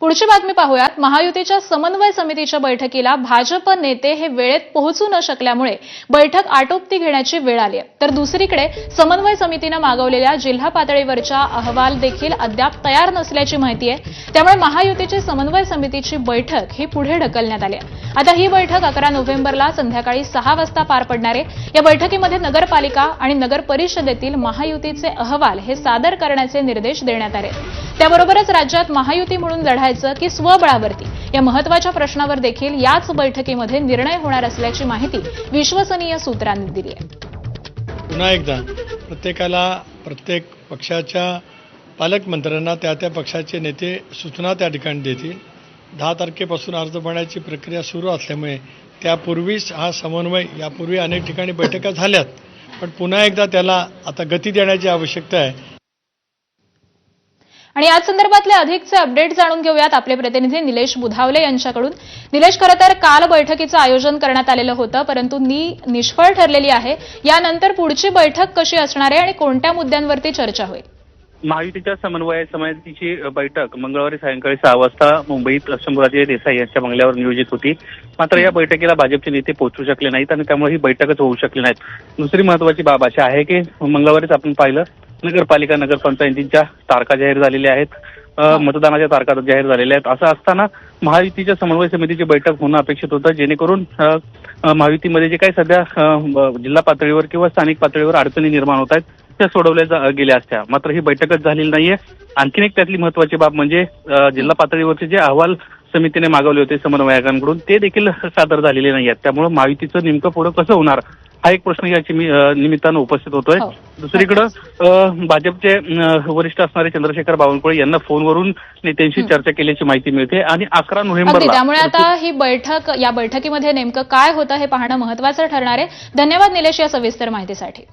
पुढची बातमी पाहूयात. महायुतीच्या समन्वय समितीच्या बैठकीला भाजप नेते हे वेळेत पोहोचू न शकल्यामुळे बैठक आटोपती घेण्याची वेळ आली आहे. तर दुसरीकडे समन्वय समितीनं मागवलेल्या जिल्हा पातळीवरच्या अहवाल देखील अद्याप तयार नसल्याची माहिती आहे. त्यामुळे महायुतीची समन्वय समितीची बैठक ही पुढे ढकलण्यात आली आहे. आता ही बैठक अकरा नोव्हेंबरला संध्याकाळी सहा वाजता पार पडणार आहे. या बैठकीमध्ये नगरपालिका आणि नगर परिषदेतील महायुतीचे अहवाल हे सादर करण्याचे निर्देश देण्यात आले. त्याबरोबरच राज्यात महायुती म्हणून लढायचं की स्वबळावरती या महत्त्वाच्या प्रश्नावर देखील याच बैठकीमध्ये निर्णय होणार असल्याची माहिती विश्वसनीय सूत्रांनी दिली आहे. पुन्हा एकदा प्रत्येकाला प्रत्येक पक्षाच्या पालकमंत्र्यांना त्या त्या पक्षाचे नेते सूचना त्या ठिकाणी देतील. दहा तारखेपासून अर्ज भरण्याची प्रक्रिया सुरू असल्यामुळे त्यापूर्वीच हा समन्वय यापूर्वी अनेक ठिकाणी बैठका झाल्यात. पण पुन्हा एकदा त्याला आता गती देण्याची आवश्यकता आहे. आणि याच संदर्भातले अधिकचे अपडेट जाणून घेऊयात आपले प्रतिनिधी निलेश बुधावले यांच्याकडून. निलेश खरं तर काल बैठकीचं आयोजन करण्यात आलेलं होतं परंतु नी निष्फळ ठरलेली आहे. यानंतर पुढची बैठक कशी असणार आहे आणि कोणत्या मुद्द्यांवरती चर्चा होईल? महायुतीच्या समन्वय समितीची बैठक मंगळवारी सायंकाळी सहा वाजता मुंबईत शंभूराजे देसाई यांच्या बंगल्यावर नियोजित होती. मात्र या बैठकीला भाजपचे नेते पोहोचू शकले नाहीत आणि त्यामुळे ही बैठकच होऊ शकली नाहीत. दुसरी महत्वाची बाब अशी आहे की मंगळवारीच आपण पाहिलं नगरपालिका नगरपंचायतींच्या तारखा जाहीर झालेल्या आहेत. अ, मतदानाच्या तारखा जाहीर झालेल्या आहेत. असं असताना महायुतीच्या समन्वय समितीची बैठक होणं अपेक्षित होतं जेणेकरून महायुतीमध्ये जे काही सध्या जिल्हा पातळीवर किंवा स्थानिक पातळीवर अडचणी निर्माण होत आहेत त्या सोडवल्या गेल्या असत्या. मात्र ही बैठकच झालेली नाहीये. आणखीन एक त्यातली महत्वाची बाब म्हणजे जिल्हा पातळीवरचे जे अहवाल समितीने मागवले होते समन्वयकांकडून ते देखील सादर झालेले नाही आहेत त्यामुळे महायुतीचं नेमकं पुढं कसं होणार हा एक प्रश्न याची मी निमित्तानं उपस्थित होतोय. हो. दुसरीकडं भाजपचे वरिष्ठ असणारे चंद्रशेखर बावनकुळे यांना फोनवरून नेत्यांशी चर्चा केल्याची माहिती मिळते. आणि अकरा अगदी. नोव्हेंबरला त्यामुळे आता ही बैठक या बैठकीमध्ये नेमकं काय होतं हे पाहणं महत्वाचं ठरणार आहे. धन्यवाद निलेश या सविस्तर माहितीसाठी.